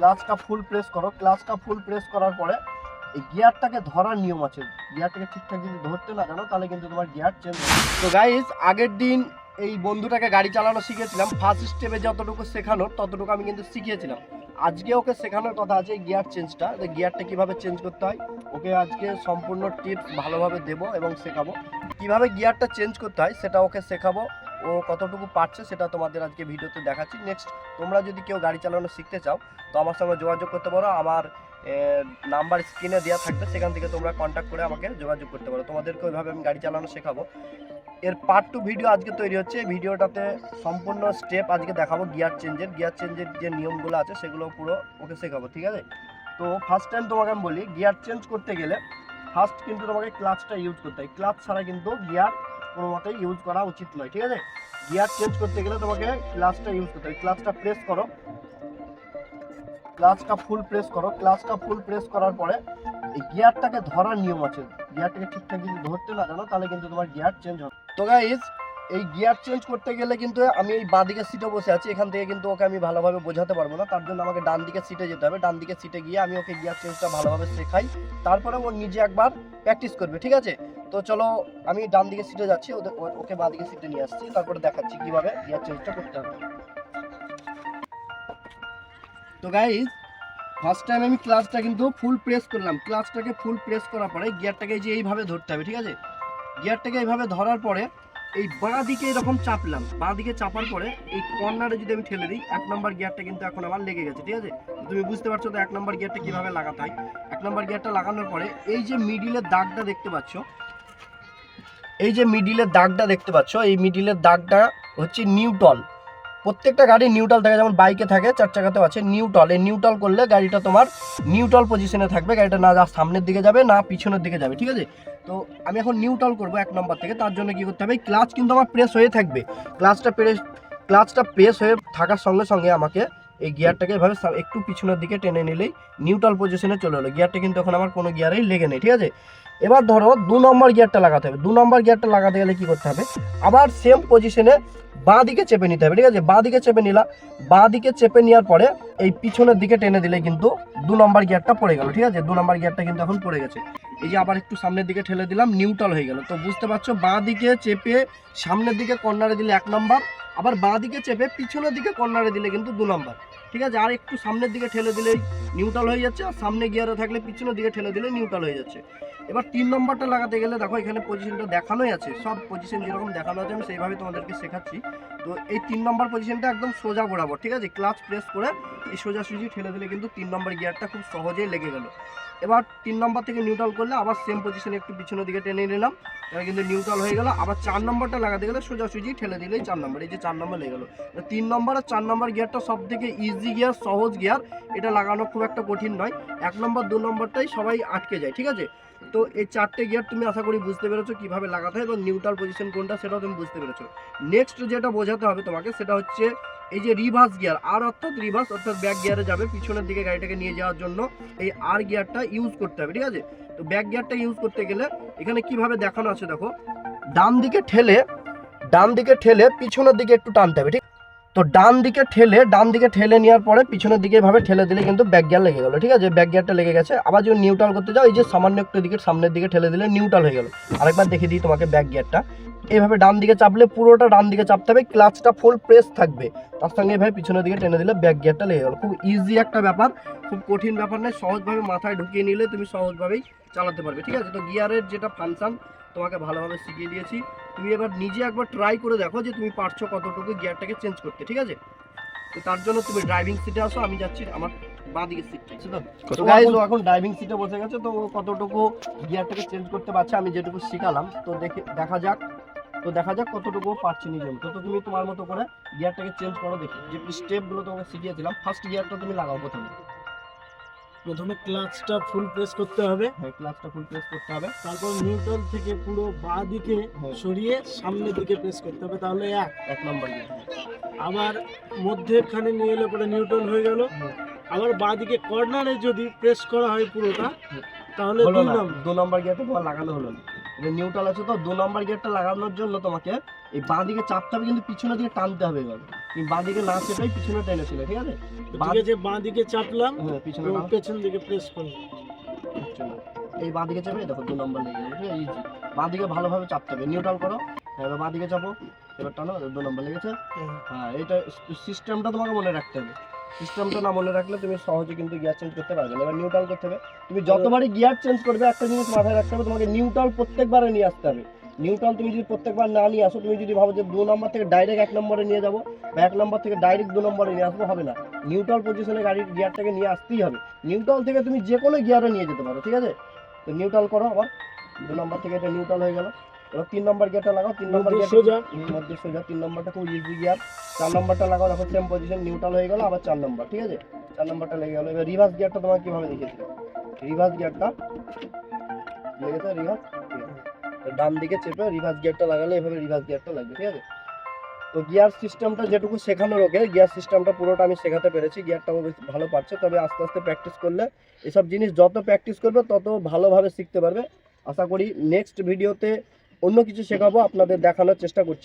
ক্লাচটা ফুল press করো। ক্লাচটা ফুল press করার পরে এই গিয়ারটাকে ধরার নিয়ম আছে। গিয়ারটাকে ঠিকঠাক যদি ধরতে না জানো, তাহলে কিন্তু তোমার গিয়ার চেঞ্জ তো গাইস আগের দিন এই বন্ধুটাকে গাড়ি চালানো শিখেছিলাম ফার্স্ট স্টেপে যতটুকু শেখানোর ততটুকু আমি কিন্তু শিখিয়েছিলাম। আজকে ওকে শেখানোর কথা আছে গিয়ার চেঞ্জটা গিয়ারটা কীভাবে চেঞ্জ করতে হয়, ওকে আজকে সম্পূর্ণ টিপস ভালোভাবে দেবো এবং শেখাবো। কীভাবে গিয়ারটা চেঞ্জ করতে হয়, সেটা ওকে শেখাবো। ও কতটুকু পারছে সেটা তোমাদের আজকে ভিডিওতে দেখাচ্ছি। নেক্সট তোমরা যদি কেউ গাড়ি চালানো শিখতে চাও, তো আমার সঙ্গে যোগাযোগ করতে পারো। আমার নাম্বার স্ক্রিনে দেওয়া থাকবে, সেখান থেকে তোমরা কন্ট্যাক্ট করে আমাকে যোগাযোগ করতে পারো। তোমাদেরকে ওইভাবে আমি গাড়ি চালানো শেখাবো। এর পার্ট টু ভিডিও আজকে তৈরি হচ্ছে। ভিডিওটাতে সম্পূর্ণ স্টেপ আজকে দেখাবো গিয়ার চেঞ্জের গিয়ার চেঞ্জের যে নিয়মগুলো আছে, সেগুলো পুরো ওকে শেখাবো, ঠিক আছে? তো ফার্স্ট টাইম তোমাকে আমি বলি গিয়ার চেঞ্জ করতে গেলে ফার্স্ট কিন্তু তোমাকে ক্লাচটা ইউজ করতে হয়। ক্লাচ ছাড়া কিন্তু গিয়ার কোনো মতে ইউজ করা উচিত নয়, ঠিক আছে? গিয়ার চেঞ্জ করতে গেলে তোমাকে ক্লাসটা ইউজ করতে হবে। ক্লাসটা প্রেস করো। ক্লাসটা ফুল প্রেস করো। ক্লাসটা ফুল প্রেস করার পরে এই গিয়ারটাকে ধরার নিয়ম আছে। গিয়ারটাকে ঠিকঠাক যদি ধরতে না জানো, তাহলে কিন্তু তোমার গিয়ার চেঞ্জ হবে। তো গাইজ এই গিয়ার চেঞ্জ করতে গেলে কিন্তু আমি এই বাঁদিকের সিটে বসে আছি, এখান থেকে কিন্তু ওকে আমি ভালোভাবে বোঝাতে পারব না। তার জন্য আমাকে ডান দিকের সিটে যেতে হবে। ডান দিকের সিটে গিয়ে আমি ওকে গিয়ার চেঞ্জটা ভালোভাবে শেখাই। তারপরে ও নিজে একবার প্র্যাকটিস করবে, ঠিক আছে? তো চলো, আমি ডান দিকের সিটে যাচ্ছি, ওদের ওকে বাঁ দিকের সিটে নিয়ে আসছি। তারপরে দেখাচ্ছি কীভাবে গিয়ার চেঞ্জটা করতে হবে। তো গাইজ ফার্স্ট টাইম আমি ক্লাসটা কিন্তু ফুল প্রেস করলাম। ক্লাসটাকে ফুল প্রেস করার পরে গিয়ারটাকে যে এইভাবে ধরতে হবে, ঠিক আছে? গিয়ারটাকে এইভাবে ধরার পরে এই বাঁ দিকে এরকম চাপলাম, বাঁ দিকে চাপার পরে এই কর্নারে যদি আমি ঠেলে দিই, এক নম্বর গিয়ারটা কিন্তু এখন আমার লেগে গেছে, ঠিক আছে? তুমি বুঝতে পারছ তো এক নম্বর গিয়ারটা কীভাবে লাগাতে হয়? এক নম্বর গিয়ারটা লাগানোর পরে এই যে মিডিলের দাগটা দেখতে পাচ্ছ, এই যে মিডিলের দাগটা দেখতে পাচ্ছ, এই মিডিলের দাগটা হচ্ছে নিউটল প্রত্যেকটা গাড়ি নিউট্রাল থাকে, যেমন বাইকে থাকে, চার চাকাতেও আছে নিউট্রাল এই নিউট্রাল করলে গাড়িটা তোমার নিউট্রাল পজিশনে থাকবে, গাড়িটা না যা সামনের দিকে যাবে, না পিছনের দিকে যাবে, ঠিক আছে? তো আমি এখন নিউট্রাল করব এক নম্বর থেকে, তার জন্য কি করতে হবে ক্লাচ কিন্তু আমার প্রেস হয়ে থাকবে। ক্লাচটা প্রেস ক্লাচটা প্রেস হয়ে থাকার সঙ্গে সঙ্গে আমাকে এই গিয়ারটাকে এভাবে একটু পিছনের দিকে টেনে নিলেই নিউট্রাল পজিশনে চলে এলো। গিয়ারটা কিন্তু এখন আমার কোনো গিয়ারেই লেগে নেই, ঠিক আছে? এবার ধরো দু নম্বর গিয়ারটা লাগাতে হবে। দু নম্বর গিয়ারটা লাগাতে গেলে কি করতে হবে? আবার সেম পজিশনে বাঁ দিকে চেপে নিতে হবে, ঠিক আছে? বাঁ দিকে চেপে নিলাম বাঁ দিকে চেপে নেওয়ার পরে এই পিছনের দিকে টেনে দিলে কিন্তু দু নম্বর গিয়ারটা পড়ে গেল, ঠিক আছে? দু নম্বর গিয়ারটা কিন্তু এখন পড়ে গেছে। এই যে আবার একটু সামনের দিকে ঠেলে দিলাম নিউট্রাল হয়ে গেল। তো বুঝতে পারছ বাঁ দিকে চেপে সামনের দিকে কর্নারে দিলে এক নম্বর আবার বাঁ দিকে চেপে পিছনের দিকে কর্নারে দিলে কিন্তু দু নম্বর। ঠিক আছে? আর একটু সামনের দিকে ঠেলে দিলেই নিউট্রাল হয়ে যাচ্ছে, আর সামনে গিয়ারে থাকলে পিছনের দিকে ঠেলে দিলে নিউট্রাল হয়ে যাচ্ছে। এবার তিন নম্বরটা লাগাতে গেলে দেখো এখানে পজিশনটা দেখানোই আছে। সব পজিশন যেরকম দেখানো আছে, আমি সেইভাবে তোমাদেরকে শেখাচ্ছি। তো এই তিন নম্বর পজিশনটা একদম সোজা বরাবর, ঠিক আছে? ক্লাচ প্রেস করে এই সোজাসুজি ঠেলে দিলে কিন্তু তিন নম্বর গিয়ারটা খুব সহজেই লেগে গেল। এবার তিন নম্বর থেকে নিউট্রাল করলে আবার সেম পজিশনে একটু পিছনের দিকে টেনে নিলাম। এবার কিন্তু নিউট্রাল হয়ে গেল। আবার চার নম্বরটা লাগাতে গেলে সোজাসুজি ঠেলে দিলেই চার নম্বর, এই যে চার নম্বর লেগে গেলো। তিন নম্বর আর চার নম্বর গিয়ারটা সব থেকে ইজি গিয়ার সহজ গিয়ার এটা লাগানো খুব একটা কঠিন নয়। এক নম্বর, দু নম্বরটাই সবাই আটকে যায়, ঠিক আছে? তো এই চারটে গিয়ার তুমি আশা করি বুঝতে পেরেছ কীভাবে লাগাতে হয় এবং নিউট্রাল পজিশন কোনটা সেটাও তুমি বুঝতে পেরেছ। নেক্সট যেটা বোঝাতে হবে তোমাকে সেটা হচ্ছে এই যে রিভার্স গিয়ার আর অর্থাৎ রিভার্স অর্থাৎ ব্যাক গিয়ারে যাবে, পিছনের দিকে গাড়িটাকে নিয়ে যাওয়ার জন্য এই আর গিয়ারটা ইউজ করতে হবে, ঠিক আছে? তো ব্যাক গিয়ারটা ইউজ করতে গেলে এখানে কীভাবে দেখানো আছে দেখো, ডান দিকে ঠেলে, ডান দিকে ঠেলে পিছনের দিকে একটু টানতে হবে, ঠিক তো ডান দিকে ঠেলে, ডান দিকে ঠেলে নেওয়ার পরে পিছনের দিকে এভাবে ঠেলে দিলে কিন্তু ব্যাক গিয়ার লেগে গেলো, ঠিক আছে? ব্যাক গিয়ারটা লেগে গেছে। আবার যদি নিউট্রাল করতে যাও, এই যে সামান্য একটু দিকে সামনের দিকে ঠেলে দিলে নিউট্রাল হয়ে গেলো। আরেকবার দেখিয়ে দিই তোমাকে ব্যাক গিয়ারটা এইভাবে ডান দিকে চাপলে পুরোটা ডান দিকে চাপতে হবে ক্লাচটা ফুল প্রেস থাকবে। তার সঙ্গে এভাবে পিছনের দিকে টেনে দিলে ব্যাক গিয়ারটা লেগে গেলো। খুব ইজি একটা ব্যাপার, খুব কঠিন ব্যাপার নয়, সহজভাবে মাথায় ঢুকিয়ে নিলে তুমি সহজভাবেই চালাতে পারবে, ঠিক আছে? তো গিয়ারের যেটা ফাংশন তোমাকে ভালোভাবে শিখিয়ে দিয়েছি। তুমি এবার নিজে একবার ট্রাই করে দেখো যে তুমি পারছ কতটুকু গিয়ারটাকে চেঞ্জ করতে ঠিক আছে? তো তার জন্য তুমি ড্রাইভিং সিটে আসো আমি যাচ্ছি আমার বাঁ তো ও এখন ড্রাইভিং সিটে বসে গেছে তো কতটুকু গিয়ারটাকে চেঞ্জ করতে পারছে আমি যেটুকু শিখালাম তো দেখে দেখা যাক। তো দেখা যাক কতটুকু পারছে নিজের মতো। তো তুমি তোমার মতো করে গিয়ারটাকে চেঞ্জ করো দেখি। যে স্টেপগুলো তোমাকে শিখিয়েছিলাম ফার্স্ট গিয়ারটা তুমি লাগাও প্রথমে। প্রথমে ক্লাচটা ফুল প্রেস করতে হবে। হ্যাঁ ক্লাচটা ফুল প্রেস করতে হবে। তারপর নিউট্রাল থেকে পুরো বাঁ দিকে হ্যাঁ। সরিয়ে সামনের দিকে প্রেস করতে হবে তাহলে এক। এক নম্বর আবার মধ্যেখানে নিয়ে এলে পরে নিউট্রাল হয়ে গেল। আবার বাঁ দিকে কর্নারে যদি প্রেস করা হয় পুরোটা তাহলে দু দুই নম্বর দু নম্বর গিয়ে একটা লাগানো হলো না। নিউট্রাল আছে তো দু নম্বর গিয়ারটা লাগানোর জন্য তোমাকে এই বাঁ দিকে চাপতে হবে কিন্তু পিছনের দিকে টানতে হবে এবার। তুমি বাঁ দিকে না চেপেই পিছনে টেনেছিলে ঠিক আছে? ঠিক আছে বাঁ দিকে চাপলাম হ্যাঁ পিছনে পেছন দিকে প্রেস করলাম। চলো। এই বাঁ দিকে চেপে দেখো দু নম্বর লেগে আছে? ইজি বাঁ দিকে ভালোভাবে চাপতে হবে নিউট্রাল করো। হ্যাঁ এবার বাঁ দিকে চাপো। এবার টানো দু নম্বর লেগেছে। হ্যাঁ। এটা সিস্টেমটা তোমাকে মনে রাখতে হবে। সিস্টেমটা না মনে রাখলে তুমি সহজে কিন্তু গিয়ার চেঞ্জ করতে পারবে না। এবার নিউট্রাল করতে হবে। তুমি যতবারই গিয়ার চেঞ্জ করবে একটা জিনিস মাথায় রাখতে হবে তোমাকে নিউট্রাল প্রত্যেকবারে নিয়ে আসতে হবে। নিউট্রাল তুমি যদি প্রত্যেকবার না নিয়ে আসো তুমি যদি ভাবো যে দু নম্বর থেকে ডাইরেক্ট এক নম্বরে নিয়ে যাব বা এক নম্বর থেকে ডাইরেক্ট দু নম্বরে নিয়ে আসব হবে না। নিউট্রাল পজিশনে গাড়ির গিয়ারটাকে নিয়ে আসতেই হবে। নিউট্রাল থেকে তুমি যে কোনো গিয়ারে নিয়ে যেতে পারো ঠিক আছে? তো নিউট্রাল করো আবার। দু নম্বর থেকে এটা নিউট্রাল হয়ে গেল। এবার তিন নম্বর গিয়ারটা লাগাও। তিন নম্বর গিয়ার মধ্যে সোজা। তিন নম্বরটা খুব ইজি গিয়ার চার নম্বরটা লাগাও, দেখো সেম পজিশন নিউট্রাল হয়ে গেল, আবার চার নম্বর, ঠিক আছে? চার নম্বরটা লেগে গেল। এবার রিভার্স গিয়ারটা তোমাকে কীভাবে দেখিয়েছিল রিভার্স গিয়ারটা লেগেছে রিভার্স ডান দিকে চেপে রিভার্স গিয়ারটা লাগালে এভাবে রিভার্স গিয়ারটা লাগবে, ঠিক আছে? তো গিয়ার সিস্টেমটা যেটুকু শেখানোর ওকে গিয়ার সিস্টেমটা পুরোটা আমি শেখাতে পেরেছি গিয়ারটা বেশ ভালো পারছে, তবে আস্তে আস্তে প্র্যাকটিস করলে এসব জিনিস যত প্র্যাকটিস করবে, তত ভালোভাবে শিখতে পারবে। আশা করি নেক্সট ভিডিওতে অন্য কিছু শেখাবো, আপনাদের দেখানোর চেষ্টা করছি।